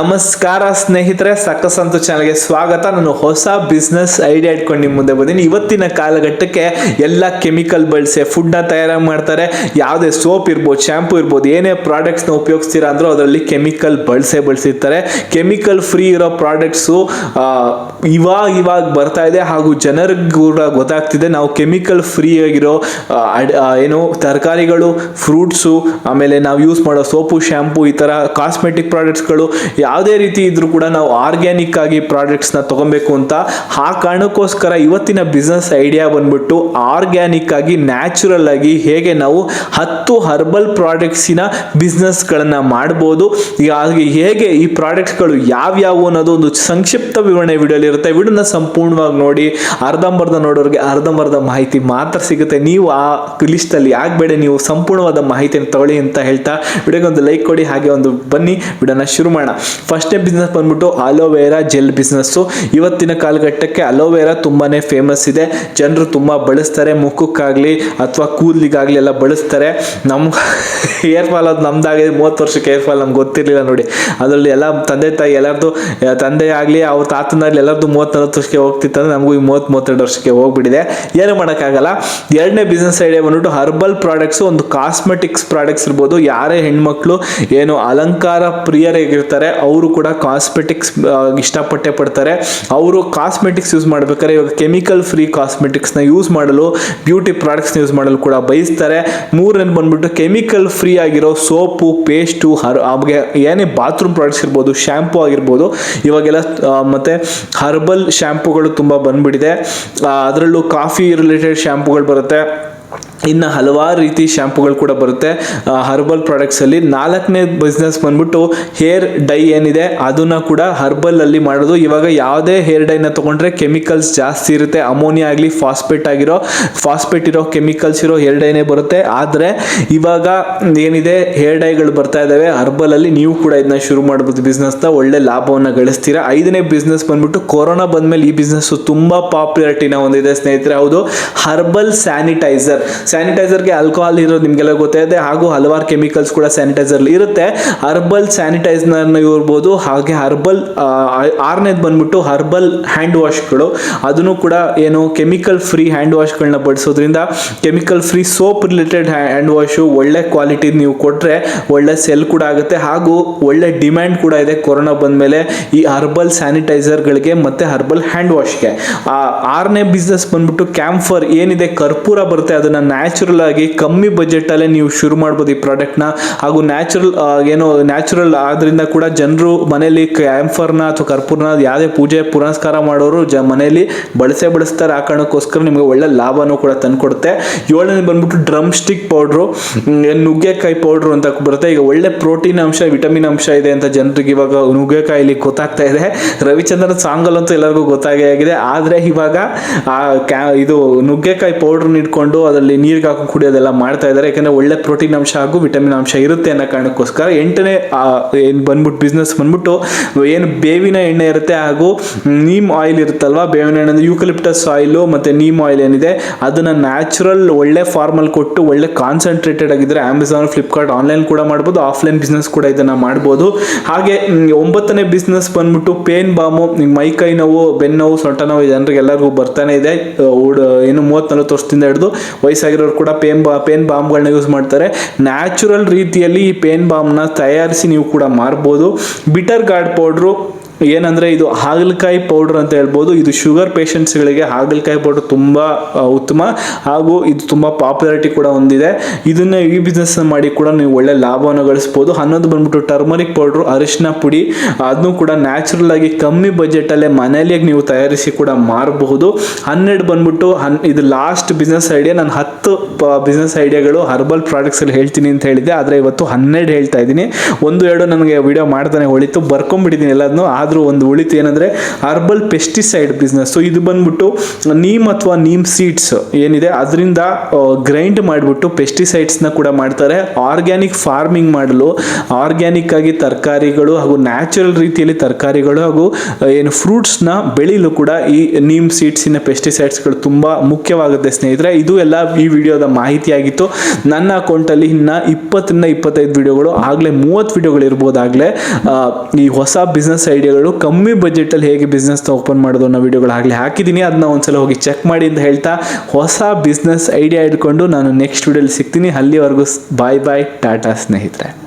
ನಮಸ್ಕಾರ ಸ್ನೇಹಿತರೆ ಸಕ್ಕಸಂತು ಚಾನಲ್ಗೆ ಸ್ವಾಗತ. ನಾನು ಹೊಸ ಬಿಸ್ನೆಸ್ ಐಡಿಯಾ ಇಟ್ಕೊಂಡು ನಿಮ್ಮ ಮುಂದೆ ಬಂದೀನಿ. ಇವತ್ತಿನ ಕಾಲಘಟ್ಟಕ್ಕೆ ಎಲ್ಲ ಕೆಮಿಕಲ್ ಬಳಸಿ ಫುಡ್ನ ತಯಾರು ಮಾಡ್ತಾರೆ. ಯಾವುದೇ ಸೋಪ್ ಇರ್ಬೋದು ಶ್ಯಾಂಪು ಇರ್ಬೋದು, ಏನೇ ಪ್ರಾಡಕ್ಟ್ಸ್ನ ಉಪಯೋಗಿಸ್ತೀರಾ ಅಂದರೂ ಅದರಲ್ಲಿ ಕೆಮಿಕಲ್ ಬಳಸೇ ಬಳಸಿರ್ತಾರೆ. ಕೆಮಿಕಲ್ ಫ್ರೀ ಇರೋ ಪ್ರಾಡಕ್ಟ್ಸು ಇವಾಗ ಇವಾಗ ಬರ್ತಾ ಇದೆ ಹಾಗೂ ಜನರಿಗೂ ಗೊತ್ತಾಗ್ತಿದೆ. ನಾವು ಕೆಮಿಕಲ್ ಫ್ರೀ ಆಗಿರೋ ಏನು ತರಕಾರಿಗಳು ಫ್ರೂಟ್ಸು ಆಮೇಲೆ ನಾವು ಯೂಸ್ ಮಾಡೋ ಸೋಪು ಶ್ಯಾಂಪು ಈ ಥರ ಕಾಸ್ಮೆಟಿಕ್ ಪ್ರಾಡಕ್ಟ್ಸ್ಗಳು ಯಾವುದೇ ರೀತಿ ಇದ್ರೂ ಕೂಡ ನಾವು ಆರ್ಗ್ಯಾನಿಕ್ ಆಗಿ ಪ್ರಾಡಕ್ಟ್ಸ್ನ ತಗೊಬೇಕು ಅಂತ ಆ ಕಾರಣಕ್ಕೋಸ್ಕರ ಇವತ್ತಿನ ಬಿಸ್ನೆಸ್ ಐಡಿಯಾ ಬಂದ್ಬಿಟ್ಟು ಆರ್ಗ್ಯಾನಿಕ್ ಆಗಿ ನ್ಯಾಚುರಲ್ ಆಗಿ ಹೇಗೆ ನಾವು ಹತ್ತು ಹರ್ಬಲ್ ಪ್ರಾಡಕ್ಟ್ಸಿನ ಬಿಸ್ನೆಸ್ಗಳನ್ನು ಮಾಡ್ಬೋದು ಹಾಗೆ ಹೇಗೆ ಈ ಪ್ರಾಡಕ್ಟ್ಸ್ಗಳು ಯಾವ್ಯಾವು ಅನ್ನೋದು ಒಂದು ಸಂಕ್ಷಿಪ್ತ ವಿವರಣೆ ವಿಡಿಯೋಲಿ ಇರುತ್ತೆ. ವಿಡಿಯೋನ ಸಂಪೂರ್ಣವಾಗಿ ನೋಡಿ, ಅರ್ಧಂಬರ್ಧ ನೋಡೋರಿಗೆ ಅರ್ಧಂಬರ್ಧ ಮಾಹಿತಿ ಮಾತ್ರ ಸಿಗುತ್ತೆ. ನೀವು ಆ ಲಿಸ್ಟಲ್ಲಿ ಆಗಬೇಡ, ನೀವು ಸಂಪೂರ್ಣವಾದ ಮಾಹಿತಿಯನ್ನು ತಗೊಳ್ಳಿ ಅಂತ ಹೇಳ್ತಾ, ವಿಡಿಯೋಗೆ ಒಂದು ಲೈಕ್ ಕೊಡಿ, ಹಾಗೆ ಒಂದು ಬನ್ನಿ, ವಿಡಿಯೋನ ಶುರು ಮಾಡೋಣ. ಫಸ್ಟೇ ಬಿಸ್ನೆಸ್ ಬಂದ್ಬಿಟ್ಟು ಅಲೋವೆರಾ ಜೆಲ್ ಬಿಸ್ನೆಸ್ಸು ಇವತ್ತಿನ ಕಾಲಘಟ್ಟಕ್ಕೆ ಅಲೋವೆರಾ ತುಂಬಾ ಫೇಮಸ್ ಇದೆ. ಜನರು ತುಂಬ ಬಳಸ್ತಾರೆ, ಮುಖಕ್ಕಾಗಲಿ ಅಥವಾ ಕೂದಲಿಗಾಗಲಿ ಎಲ್ಲ ಬಳಸ್ತಾರೆ. ನಮ್ಮ ಹೇರ್ ಫಾಲ್ ಅದು ನಮ್ದಾಗಿದೆ ಮೂವತ್ತು ವರ್ಷಕ್ಕೆ ಹೇರ್ ಫಾಲ್ ನಮ್ಗೆ ಗೊತ್ತಿರಲಿಲ್ಲ ನೋಡಿ. ಅದರಲ್ಲಿ ಎಲ್ಲ ತಂದೆ ತಾಯಿ ಎಲ್ಲರದು, ತಂದೆ ಆಗಲಿ ಅವ್ರ ತಾತನಾಗಲಿ ಎಲ್ಲರದು ಮೂವತ್ತು ನಲ್ವತ್ತು ವರ್ಷಕ್ಕೆ ಹೋಗ್ತಿತ್ತಂದ್ರೆ ನಮಗೂ ಈ ಮೂವತ್ತು ಮೂವತ್ತೆರಡು ವರ್ಷಕ್ಕೆ ಹೋಗ್ಬಿಟ್ಟಿದೆ. ಏನು ಮಾಡೋಕ್ಕಾಗಲ್ಲ. ಎರಡನೇ ಬಿಸ್ನೆಸ್ ಐಡಿಯಾ ಬಂದ್ಬಿಟ್ಟು ಹರ್ಬಲ್ ಪ್ರಾಡಕ್ಟ್ಸು ಒಂದು ಕಾಸ್ಮೆಟಿಕ್ಸ್ ಪ್ರಾಡಕ್ಟ್ಸ್ ಇರ್ಬೋದು. ಯಾರೇ ಹೆಣ್ಮಕ್ಳು, ಏನು ಅಲಂಕಾರ ಪ್ರಿಯರಾಗಿರ್ತಾರೆ ಅವರು ಕೂಡ ಕಾಸ್ಮೆಟಿಕ್ಸ್ ಇಷ್ಟಪಟ್ಟೆ ಪಡ್ತಾರೆ. ಅವರು ಕಾಸ್ಮೆಟಿಕ್ಸ್ ಯೂಸ್ ಮಾಡಬೇಕಾದ್ರೆ ಇವಾಗ ಕೆಮಿಕಲ್ ಫ್ರೀ ಕಾಸ್ಮೆಟಿಕ್ಸ್ನ ಯೂಸ್ ಮಾಡಲು ಬ್ಯೂಟಿ ಪ್ರಾಡಕ್ಟ್ಸ್ನ ಯೂಸ್ ಮಾಡಲು ಕೂಡ ಬಯಸ್ತಾರೆ. ಮೂರನೇದು ಬಂದ್ಬಿಟ್ಟು ಕೆಮಿಕಲ್ ಫ್ರೀ ಆಗಿರೋ ಸೋಪು ಪೇಸ್ಟು ಹರ್, ಅವಾಗ ಏನೇ ಬಾತ್ರೂಮ್ ಪ್ರಾಡಕ್ಟ್ಸ್ ಇರ್ಬೋದು ಶ್ಯಾಂಪು ಆಗಿರ್ಬೋದು, ಇವಾಗೆಲ್ಲ ಮತ್ತು ಮತ್ತೆ ಹರ್ಬಲ್ ಶ್ಯಾಂಪುಗಳು ತುಂಬ ಬಂದ್ಬಿಟ್ಟಿದೆ. ಅದರಲ್ಲೂ ಕಾಫಿ ರಿಲೇಟೆಡ್ ಶ್ಯಾಂಪುಗಳು ಬರುತ್ತೆ. ಇನ್ನು ಹಲವಾರು ರೀತಿ ಶ್ಯಾಂಪುಗಳು ಕೂಡ ಬರುತ್ತೆ. ಹರ್ಬಲ್ ಪ್ರಾಡಕ್ಟ್ಸಲ್ಲಿ ನಾಲ್ಕನೇ ಬಿಸ್ನೆಸ್ ಬಂದ್ಬಿಟ್ಟು ಹೇರ್ ಡೈ ಏನಿದೆ, ಅದನ್ನು ಕೂಡ ಹರ್ಬಲಲ್ಲಿ ಮಾಡೋದು. ಇವಾಗ ಯಾವುದೇ ಹೇರ್ ಡೈನ ತೊಗೊಂಡ್ರೆ ಕೆಮಿಕಲ್ಸ್ ಜಾಸ್ತಿ ಇರುತ್ತೆ. ಅಮೋನಿಯಾ ಆಗಲಿ ಫಾಸ್ಪೇಟ್ ಆಗಿರೋ ಫಾಸ್ಪೇಟ್ ಇರೋ ಕೆಮಿಕಲ್ಸ್ ಇರೋ ಹೇರ್ ಡೈನೇ ಬರುತ್ತೆ. ಆದರೆ ಇವಾಗ ಏನಿದೆ ಹೇರ್ ಡೈಗಳು ಬರ್ತಾ ಇದ್ದಾವೆ ಹರ್ಬಲಲ್ಲಿ ನೀವು ಕೂಡ ಇದನ್ನ ಶುರು ಮಾಡ್ಬೋದು ಬಿಸ್ನೆಸ್ನ ಒಳ್ಳೆ ಲಾಭವನ್ನು ಗಳಿಸ್ತೀರಾ. ಐದನೇ ಬಿಸ್ನೆಸ್ ಬಂದ್ಬಿಟ್ಟು ಕೊರೋನಾ ಬಂದಮೇಲೆ ಈ ಬಿಸ್ನೆಸ್ ತುಂಬ ಪಾಪ್ಯುಲಾರಿಟಿನ ಹೊಂದಿದೆ ಸ್ನೇಹಿತರೆ. ಹೌದು ಹರ್ಬಲ್ ಸ್ಯಾನಿಟೈಸರ್ ಸ್ಯಾನಿಟೈಸರ್ಗೆ ಆಲ್ಕೋಹಾಲ್ ಇರೋದು ನಿಮಗೆಲ್ಲ ಗೊತ್ತಿದೆ ಹಾಗೂ ಹಲವಾರು ಕೆಮಿಕಲ್ಸ್ ಕೂಡ ಸ್ಯಾನಿಟೈಸರ್ ಇರುತ್ತೆ. ಹರ್ಬಲ್ ಸ್ಯಾನಿಟೈಸರ್ನ ಇರ್ಬೋದು, ಹಾಗೆ ಹರ್ಬಲ್ ಆರನೇದು ಬಂದ್ಬಿಟ್ಟು ಹರ್ಬಲ್ ಹ್ಯಾಂಡ್ ವಾಶ್ಗಳು ಅದನ್ನು ಕೂಡ ಏನು ಕೆಮಿಕಲ್ ಫ್ರೀ ಹ್ಯಾಂಡ್ ವಾಶ್ಗಳನ್ನ ಬಳಸೋದ್ರಿಂದ chemical free soap related hand wash ಒಳ್ಳೆ ಕ್ವಾಲಿಟಿ ನೀವು ಕೊಟ್ಟರೆ ಒಳ್ಳೆ ಸೆಲ್ ಕೂಡ ಆಗುತ್ತೆ. ಹಾಗೂ ಒಳ್ಳೆ ಡಿಮ್ಯಾಂಡ್ ಕೂಡ ಇದೆ ಕೊರೋನಾ ಬಂದಮೇಲೆ ಈ ಹರ್ಬಲ್ ಸ್ಯಾನಿಟೈಸರ್ಗಳಿಗೆ ಮತ್ತು ಹರ್ಬಲ್ ಹ್ಯಾಂಡ್ ವಾಶ್ಗೆ ಆರನೇ ಬಿಸ್ನೆಸ್ ಬಂದ್ಬಿಟ್ಟು ಕ್ಯಾಂಫರ್ ಏನಿದೆ ಕರ್ಪೂರ ಬರುತ್ತೆ, ಅದನ್ನು ನ್ಯಾಚುರಲ್ ಆಗಿ ಕಮ್ಮಿ ಬಜೆಟಲ್ಲೇ ನೀವು ಶುರು ಮಾಡ್ಬೋದು ಈ ಪ್ರಾಡಕ್ಟ್ನ ಹಾಗೂ ನ್ಯಾಚುರಲ್ ಏನು ನ್ಯಾಚುರಲ್ ಆದ್ರಿಂದ ಕೂಡ ಜನರು ಮನೆಯಲ್ಲಿ ಕ್ಯಾಂಫರ್ನ ಅಥವಾ ಕರ್ಪೂರ್ನ ಯಾವುದೇ ಪೂಜೆ ಪುರಸ್ಕಾರ ಮಾಡೋರು ಜ, ಮನೆಯಲ್ಲಿ ಬಳಸೇ ಬಳಸ್ತಾರೆ. ಆ ಕಾರಣಕ್ಕೋಸ್ಕರ ನಿಮಗೆ ಒಳ್ಳೆ ಲಾಭನೂ ಕೂಡ ತಂದುಕೊಡುತ್ತೆ. ಏಳನೇ ಬಂದ್ಬಿಟ್ಟು ಡ್ರಮ್ ಸ್ಟಿಕ್ ಪೌಡ್ರು ನುಗ್ಗೆಕಾಯಿ ಪೌಡ್ರು ಅಂತ ಬರುತ್ತೆ. ಈಗ ಒಳ್ಳೆ ಪ್ರೋಟೀನ್ ಅಂಶ ವಿಟಮಿನ್ ಅಂಶ ಇದೆ ಅಂತ ಜನರಿಗೆ ಇವಾಗ ನುಗ್ಗೆಕಾಯಿಲಿ ಗೊತ್ತಾಗ್ತಾ ಇದೆ. ರವಿಚಂದ್ರನ್ ಸಾಂಗಲ್ಲಂತೂ ಎಲ್ಲರಿಗೂ ಗೊತ್ತಾಗೇ ಆಗಿದೆ. ಆದರೆ ಇವಾಗ, ಆ, ಕ್ಯಾ, ಇದು ನುಗ್ಗೆಕಾಯಿ ಪೌಡ್ರನ್ನ ಇಟ್ಕೊಂಡು ಅದರಲ್ಲಿ ನೀರಿಗೆ ಹಾಕೊಂಡು ಕುಡಿಯೋದೆಲ್ಲ ಮಾಡ್ತಾ ಇದ್ದಾರೆ. ಯಾಕಂದ್ರೆ ಒಳ್ಳೆ ಪ್ರೋಟೀನ್ ಅಂಶ ಹಾಗೂ ವಿಟಮಿನ್ ಅಂಶ ಇರುತ್ತೆ ಅನ್ನೋ ಕಾರಣಕ್ಕೋಸ್ಕರ ಎಂಟನೇ ಏನು ಬಂದ್ಬಿಟ್ಟು ಬಿಸ್ನೆಸ್ ಬಂದ್ಬಿಟ್ಟು ಏನು ಬೇವಿನ ಎಣ್ಣೆ ಇರುತ್ತೆ ಹಾಗೂ ನೀಮ್ ಆಯಿಲ್ ಇರುತ್ತಲ್ವಾ? ಬೇವಿನ ಎಣ್ಣೆ ಅಂದರೆ ಯೂಕಲಿಪ್ಟಸ್ ಆಯಿಲು ಮತ್ತು ನೀಮ್ ಆಯಿಲ್ ಏನಿದೆ, ಅದನ್ನ ನ್ಯಾಚುರಲ್ ಒಳ್ಳೆ ಫಾರ್ಮಲ್ ಕೊಟ್ಟು ಒಳ್ಳೆ ಕಾನ್ಸಂಟ್ರೇಟೆಡ್ ಆಗಿದ್ರೆ ಅಮೆಝಾನ್ ಫ್ಲಿಪ್ಕಾರ್ಟ್ ಆನ್ಲೈನ್ ಕೂಡ ಮಾಡ್ಬೋದು ಆಫ್ಲೈನ್ ಬಿಸ್ನೆಸ್ ಕೂಡ ಇದನ್ನ ಮಾಡ್ಬೋದು. ಹಾಗೆ ಒಂಬತ್ತನೇ ಬಿಸ್ನೆಸ್ ಬಂದ್ಬಿಟ್ಟು ಪೇನ್ ಬಾಮು ಮೈ ಕೈ ನೋವು, ಬೆನ್ನು ನೋವು, ಸೊಂಟ ನೋವು ಜನರಿಗೆಲ್ಲರಿಗೂ ಬರ್ತಾನೆ ಇದೆ. ಏನು ಮೂವತ್ತ್ ನಲ್ವತ್ತು ವರ್ಷದಿಂದ ಹಿಡಿದು ವಯಸ್ಸಾಗಿರೋರು ಕೂಡ ಪೇನ್ ಬಾ, ಪೇನ್ ಬಾಂಬ್ಗಳನ್ನ ಯೂಸ್ ಮಾಡ್ತಾರೆ. ನ್ಯಾಚುರಲ್ ರೀತಿಯಲ್ಲಿ ಈ ಪೇನ್ ಬಾಂಬ್ನ ತಯಾರಿಸಿ ನೀವು ಕೂಡ ಮಾರ್ಬೋದು. ಬಿಟರ್ ಗಾರ್ಡ್ ಪೌಡ್ರು ಏನಂದ್ರೆ ಇದು ಹಾಗಲಕಾಯಿ ಪೌಡರ್ ಅಂತ ಹೇಳ್ಬೋದು. ಇದು ಶುಗರ್ ಪೇಷಂಟ್ಸ್ಗಳಿಗೆ ಹಾಗಲಕಾಯಿ ಪೌಡರ್ ತುಂಬ ಉತ್ತಮ ಹಾಗೂ ಇದು ತುಂಬ ಪಾಪ್ಯುಲಾರಿಟಿ ಕೂಡ ಹೊಂದಿದೆ. ಇದನ್ನ ಈ ಬಿಸ್ನೆಸ್ ಮಾಡಿ ಕೂಡ ನೀವು ಒಳ್ಳೆ ಲಾಭವನ್ನು ಗಳಿಸಬಹುದು ಹನ್ನೊಂದು ಬಂದ್ಬಿಟ್ಟು ಟರ್ಮರಿಕ್ ಪೌಡ್ರು ಅರಿಶಿನ ಪುಡಿ, ಅದನ್ನು ಕೂಡ ನ್ಯಾಚುರಲ್ ಆಗಿ ಕಮ್ಮಿ ಬಜೆಟಲ್ಲೇ ಮನೆಯಲ್ಲಿ ನೀವು ತಯಾರಿಸಿ ಕೂಡ ಮಾರಬಹುದು. ಹನ್ನೆರಡು ಬಂದ್ಬಿಟ್ಟು ಹನ್, ಇದು ಲಾಸ್ಟ್ ಬಿಸ್ನೆಸ್ ಐಡಿಯಾ ನಾನು ಹತ್ತು ಬಿಸ್ನೆಸ್ ಐಡಿಯಾಗಳು ಹರ್ಬಲ್ ಪ್ರಾಡಕ್ಟ್ಸ್ ಅಲ್ಲಿ ಹೇಳ್ತೀನಿ ಅಂತ ಹೇಳಿದ್ದೆ. ಆದರೆ ಇವತ್ತು ಹನ್ನೆರಡು ಹೇಳ್ತಾ ಇದ್ದೀನಿ. ಒಂದು, ಎರಡು ನನಗೆ ವಿಡಿಯೋ ಮಾಡ್ತಾನೆ ಹೊಳಿತು. ಬರ್ಕೊಂಡ್ಬಿಟ್ಟಿದ್ದೀನಿ ಎಲ್ಲದನ್ನು ಆದರೂ ಆದರೂ ಒಂದು ಉಳಿತು ಏನಂದರೆ ಹರ್ಬಲ್ ಪೆಸ್ಟಿಸೈಡ್ ಬಿಸ್ನೆಸ್ ಸೊ ಇದು ಬಂದ್ಬಿಟ್ಟು ನೀಮ್ ಅಥವಾ ನೀಮ್ ಸೀಡ್ಸ್ ಏನಿದೆ, ಅದರಿಂದ ಗ್ರೈಂಡ್ ಮಾಡಿಬಿಟ್ಟು ಪೆಸ್ಟಿಸೈಡ್ಸ್ನ ಕೂಡ ಮಾಡ್ತಾರೆ. ಆರ್ಗ್ಯಾನಿಕ್ ಫಾರ್ಮಿಂಗ್ ಮಾಡಲು ಆರ್ಗ್ಯಾನಿಕ್ ಆಗಿ ತರಕಾರಿಗಳು ಹಾಗೂ ನ್ಯಾಚುರಲ್ ರೀತಿಯಲ್ಲಿ ತರಕಾರಿಗಳು ಹಾಗೂ ಏನು ಫ್ರೂಟ್ಸ್ನ ಬೆಳೀಲು ಕೂಡ ಈ ನೀಮ್ ಸೀಡ್ಸಿನ ಪೆಸ್ಟಿಸೈಡ್ಸ್ಗಳು ತುಂಬ ಮುಖ್ಯವಾಗುತ್ತೆ ಸ್ನೇಹಿತರೆ. ಇದು ಎಲ್ಲ ಈ ವಿಡಿಯೋದ ಮಾಹಿತಿಯಾಗಿತ್ತು. ನನ್ನ ಅಕೌಂಟಲ್ಲಿ ಇನ್ನು ಇಪ್ಪತ್ತರಿಂದ ಇಪ್ಪತ್ತೈದು ವಿಡಿಯೋಗಳು, ಆಗಲೇ ಮೂವತ್ತು ವಿಡಿಯೋಗಳು ಇರ್ಬೋದಾಗಲೇ ಈ ಹೊಸ ಬಿಸ್ನೆಸ್ ಐಡಿಯಾಗಳು ಕಮ್ಮಿ ಬಜೆಟಲ್ಲಿ ಹೇಗೆ ಬಿಸ್ನೆಸ್ನ ಓಪನ್ ಮಾಡೋದು ಅನ್ನೋ ವಿಡಿಯೋಗಳು ಆಗಲೇ ಹಾಕಿದ್ದೀನಿ ಅದನ್ನ ಒಂದ್ಸಲ ಹೋಗಿ ಚೆಕ್ ಮಾಡಿ ಅಂತ ಹೇಳ್ತಾ ಹೊಸ ಬಿಸ್ನೆಸ್ ಐಡಿಯಾ ಇಟ್ಕೊಂಡು ನಾನು ನೆಕ್ಸ್ಟ್ ವಿಡಿಯೋಲಿ ಸಿಗ್ತೀನಿ. ಅಲ್ಲಿವರೆಗೂ ಬಾಯ್ ಬಾಯ್ ಟಾಟಾ ಸ್ನೇಹಿತರೆ.